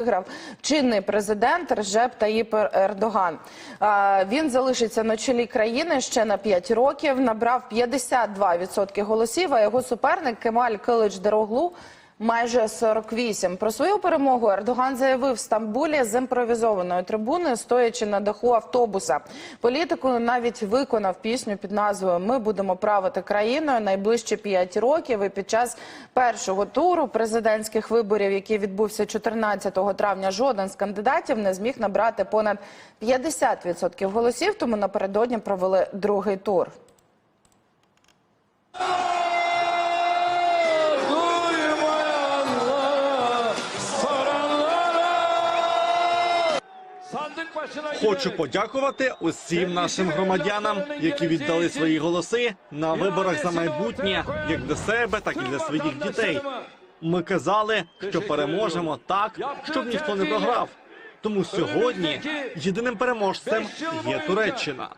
Виграв чинний президент Ржеп Таїп Ердоган. Він залишиться на чолі країни ще на 5 років. Набрав 52% голосів. А його суперник Кемаль Килич Дероглу майже 48. Про свою перемогу Ердоган заявив в Стамбулі з імпровізованої трибуни, стоячи на даху автобуса. Політикою навіть виконав пісню під назвою Ми будемо правити країною найближчі 5 років. І під час першого туру президентських виборів, який відбувся 14 травня, жоден з кандидатів не зміг набрати понад 50% голосів. Тому напередодні провели другий тур. Хочу подякувати усім нашим громадянам, які віддали свої голоси на виборах за майбутнє, як для себе, так і для своїх дітей. Ми казали, що переможемо так, щоб ніхто не програв. Тому сьогодні єдиним переможцем є Туреччина.